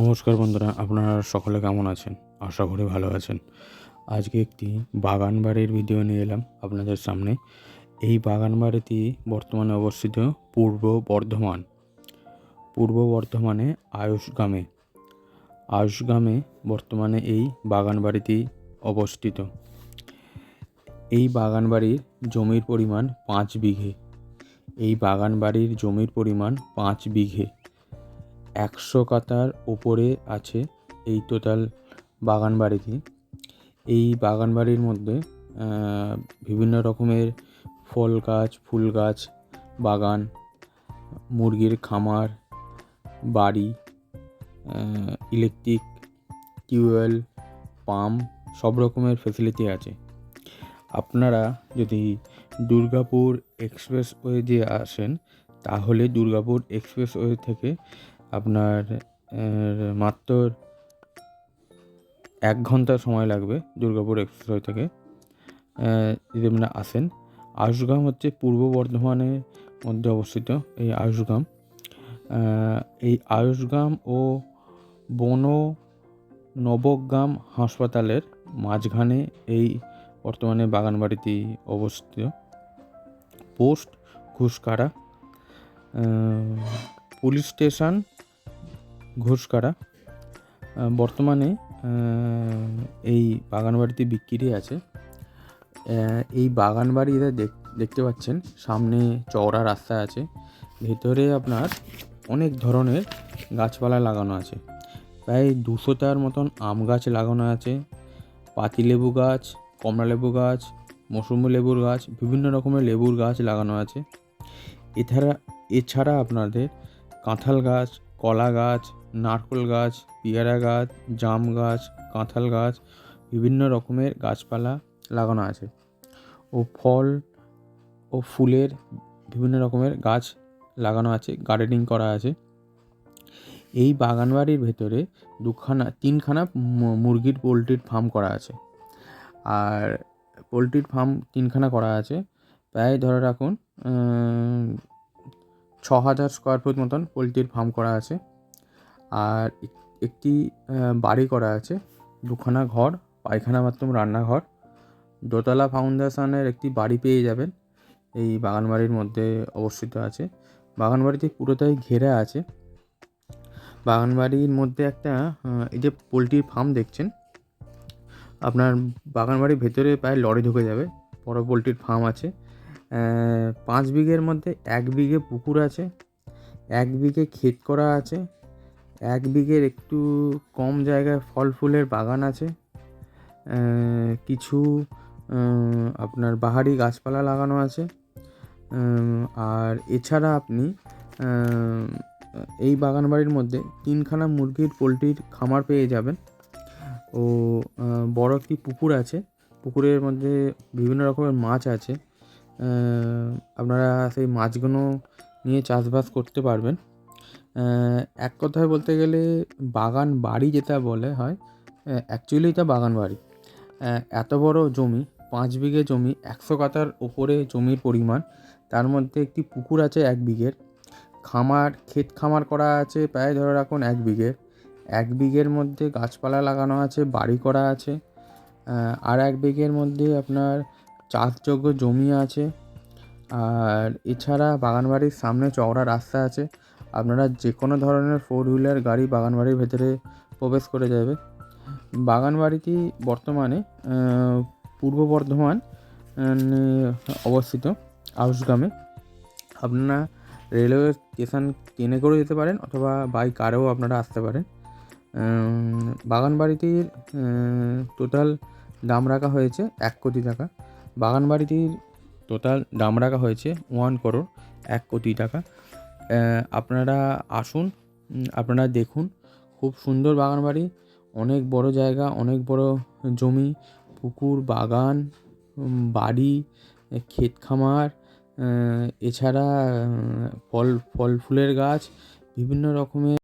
নমস্কার বন্ধুরা, আপনারা সকলে কেমন আছেন? আশা করি ভালো আছেন। আজকে একটি বাগান বাড়ির ভিডিও নিয়ে এলাম আপনাদের সামনে। এই বাগান বাড়িটি বর্তমানে অবস্থিত পূর্ব বর্ধমান, পূর্ব বর্ধমানে আয়ুষগ্রামে আয়ুষগ্রামে বর্তমানে এই বাগান বাড়িটি অবস্থিত। এই বাগান বাড়ির জমির পরিমাণ পাঁচ বিঘে। এই বাগান বাড়ির জমির পরিমাণ পাঁচ বিঘে। একশো কাতার ওপরে আছে এই টোটাল বাগান বাড়িটি এই বাগান বাড়ির মধ্যে বিভিন্ন রকমের ফল গাছ, ফুল গাছ, বাগান, মুরগির খামার, বাড়ি ইলেকট্রিক, টিউবওয়েল, পাম্প, সব রকমের ফেসিলিটি আছে। আপনারা যদি দুর্গাপুর এক্সপ্রেসওয়ে দিয়ে আসেন, তাহলে দুর্গাপুর এক্সপ্রেসওয়ে থেকে আপনার মাত্র এক ঘণ্টা সময় লাগবে দুর্গাপুর এক্সপ্রেসওয়ে থেকে। যদি আপনারা আসেন আশুগ্রাম হচ্ছে পূর্ব বর্ধমানের মধ্যে অবস্থিত এই আহ, এই আয়ুষগ্রাম ও বন নবগ্রাম হাসপাতালের মাঝখানে এই বর্তমানে বাগানবাড়িটি অবস্থিত। Post Ghushkara police station Ghushkara. বর্তমানে এই বাগান বাড়িতে বিক্রি আছে। এই বাগান বাড়িতে দেখ- দেখতে পাচ্ছেন, সামনে চওড়া রাস্তা আছে। ভেতরে আপনার অনেক ধরনের গাছপালা লাগানো আছে। প্রায় দুশোটার মতন আম গাছ লাগানো আছে। পাতিলেবু গাছ, কমলালেবু গাছ মৌসুমি লেবুর গাছ, বিভিন্ন রকমের লেবুর গাছ লাগানো আছে। এছাড়া এছাড়া আপনাদের কাঁঠাল গাছ কলা গাছ, নারকেল গাছ, পেয়ারা গাছ, জাম গাছ, কাঁঠাল গাছ, বিভিন্ন রকমের গাছপালা লাগানো আছে। ও ফল ও ফুলের বিভিন্ন রকমের গাছ লাগানো আছে, গার্ডেনিং করা আছে। এই বাগান বাড়ির ভেতরে দুখানা, তিনখানা মুরগির পোলট্রির ফার্ম করা আছে। আর পোলট্রির ফার্ম তিনখানা করা আছে। প্রায় ধরে রাখুন ছ হাজার স্কোয়ার ফুট মতন পোলট্রির ফার্ম করা আছে। আর এক- একটি বাড়ি করা আছে, দুখানা ঘর, পায়খানা বাথরুম, রান্নাঘর। দোতলা ফাউন্ডেশনের একটি বাড়ি পেয়ে যাবেন, এই বাগান বাড়ির মধ্যে অবস্থিত আছে। বাগান বাড়িটি পুরোটাই ঘেরা আছে। বাগান বাড়ির মধ্যে একটা এই যে পোলট্রির ফার্ম দেখছেন, আপনার বাগান বাড়ির ভেতরে প্রায় লরি ঢুকে যাবে, বড় পোলট্রির ফার্ম আছে। পাঁচ বিঘের মধ্যে এক বিঘে পুকুর আছে, এক বিঘে ক্ষেত করা আছে, এক বিঘের একটু কম জায়গায় ফল ফুলের বাগান আছে কিছু আপনার বাহারি গাছপালা লাগানো আছে আর এছাড়া আপনি এই বাগান বাড়ির মধ্যে তিনখানা মুরগির পোলট্রির খামার পেয়ে যাবেন। ও বড় একটি পুকুর আছে, পুকুরের মধ্যে বিভিন্ন রকমের মাছ আছে আপনারা সেই মাছগুলো নিয়ে চাষবাস করতে পারবেন। এক কথায় বলতে গেলে বাগান বাড়ি যেটা বলে হয় অ্যাকচুয়ালি এটা বাগান বাড়ি। এত বড় জমি, পাঁচ বিঘে জমি, একশো কাতার ওপরে জমির পরিমাণ, তার মধ্যে একটি পুকুর আছে এক বিঘের। খামার, ক্ষেত খামার করা আছে প্রায় ধরে রাখুন এক বিঘের। এক বিঘের মধ্যে গাছপালা লাগানো আছে, বাড়ি করা আছে। আর এক বিঘের মধ্যে আপনার চাষযোগ্য জমি আছে। আর এছাড়া বাগানবাড়ির সামনে চওড়া রাস্তা আছে। আপনারা যে কোনো ধরনের ফোর হুইলার গাড়ি বাগানবাড়ির ভেতরে প্রবেশ করে যাবে। বাগানবাড়িটি বর্তমানে পূর্ব বর্ধমান অবস্থিত আউসগ্রামে আপনারা রেলওয়ে স্টেশন ট্রেনে করেও যেতে পারেন অথবা বাই কারেও আপনারা আসতে পারেন। বাগানবাড়িটির টোটাল দাম রাখা হয়েছে এক কোটি টাকা। বাগান বাড়িটির টোটাল দাম রাখা হয়েছে ওয়ান করোড়, এক কোটি টাকা। আপনারা আসুন আপনারা দেখুন। খুব সুন্দর বাগান বাড়ি অনেক বড় জায়গা, অনেক বড় জমি, পুকুর, বাগান বাড়ি, ক্ষেত খামার এছাড়া ফল ফল ফুলের গাছ, বিভিন্ন রকমের